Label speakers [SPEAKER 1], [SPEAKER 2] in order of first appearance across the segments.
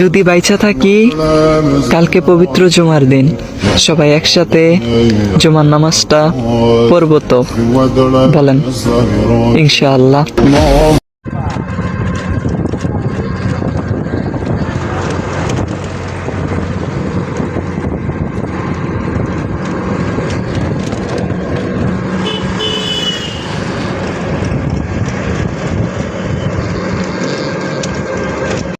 [SPEAKER 1] যদি বাইচা থাকি, কালকে পবিত্র জুমার দিন। সবাই একসাথে জুমার নামাজটা পড়ব তো। বলেন, ইনশাআল্লাহ।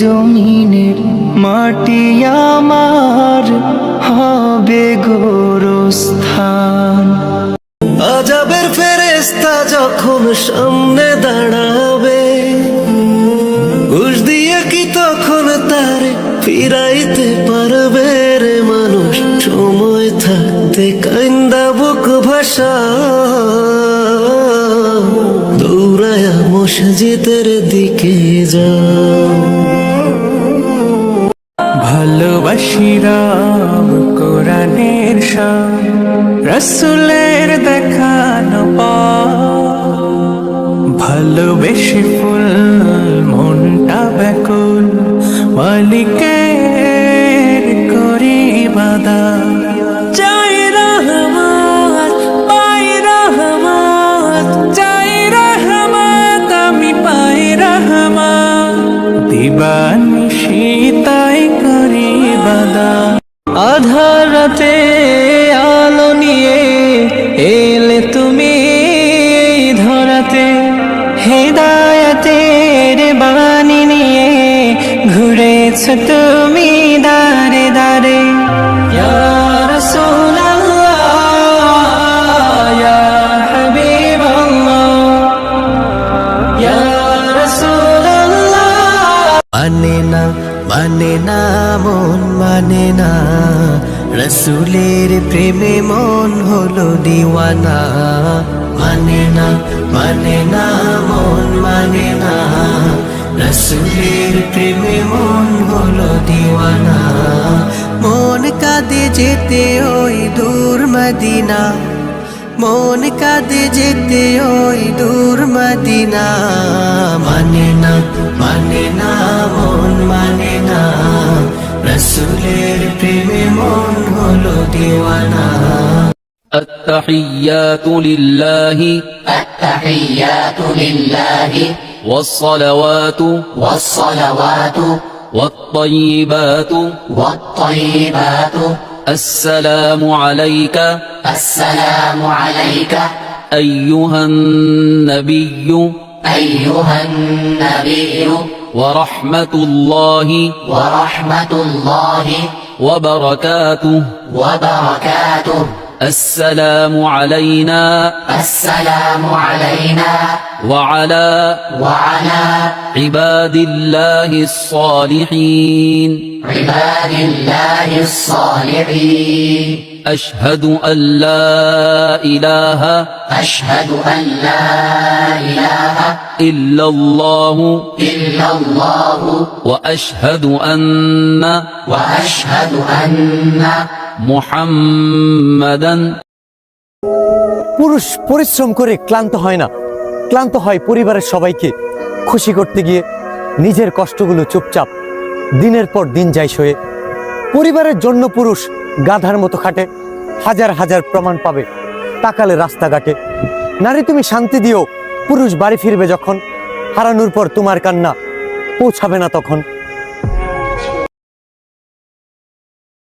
[SPEAKER 1] জমিনের মাটি আমার হবে গোরস্থান।
[SPEAKER 2] আজাবের ফেরেস্তা যখন সামনে দাঁড়াবে, ঘুষ দিয়ে কি তখন তারে ফিরাইতে পারবে রে মানুষ? সময় থাকতে কান্দা বুক ভাষা মসজিদের দিকে যাও
[SPEAKER 3] ভালোবাসি রাম কোরআনের শান রসুলের দেখানো। ভালোবেসে ফুল মনটা ব্যাকুল মালিকের চাই বাদা।
[SPEAKER 1] আধারাতে আলো নিয়ে এলে তুমি ধরাতে। হেদায়াতের বাণী নিয়ে ঘুরেছ তুমি দারে
[SPEAKER 2] মানে না মানে না মন মানে না রসুলের প্রেমে মন হলো দিওয়ানা মানে না মানে না মন মানে না রসুলের প্রেমে মন হলো দিওয়ানা মন কাঁদে যেতে ওই দূর মদিনা মন কাঁদে যেতে ওই দূর মদিনা মানে রসুলের প্রেমে মন হলো দিওয়ানা
[SPEAKER 4] التحيات لله
[SPEAKER 5] التحيات لله
[SPEAKER 4] والصلوات
[SPEAKER 5] والصلوات
[SPEAKER 4] والطيبات
[SPEAKER 5] والطيبات
[SPEAKER 4] السلام عليك
[SPEAKER 5] السلام عليك
[SPEAKER 4] أيها النبي
[SPEAKER 5] أيها النبي
[SPEAKER 4] ورحمة الله
[SPEAKER 5] ورحمة الله
[SPEAKER 4] وبركاته.
[SPEAKER 5] وبركاته.
[SPEAKER 4] السلام علينا.
[SPEAKER 5] السلام علينا.
[SPEAKER 4] وعلى
[SPEAKER 5] وعلى
[SPEAKER 4] عباد الله الصالحين.
[SPEAKER 5] عباد الله الصالحين
[SPEAKER 4] أشهد أن لا إله
[SPEAKER 5] أشهد أن لا إله
[SPEAKER 4] إلا الله
[SPEAKER 5] إلا الله
[SPEAKER 4] وأشهد أن
[SPEAKER 5] وأشهد أن
[SPEAKER 4] محمدا
[SPEAKER 6] পুরুষ পরিশ্রম করে ক্লান্ত হয় না ক্লান্ত হয় পরিবারের সবাইকে খুশি করতে গিয়ে নিজের কষ্টগুলো চুপচাপ দিনের পর দিন যাই সয়ে। পরিবারের জন্য পুরুষ গাধার মতো খাটে, হাজার হাজার প্রমাণ পাবে, তাকালে রাস্তাঘাটে নারী তুমি শান্তি দিও, পুরুষ বাড়ি ফিরবে যখন, হারানোর পর তোমার কান্না পৌঁছাবে না তখন।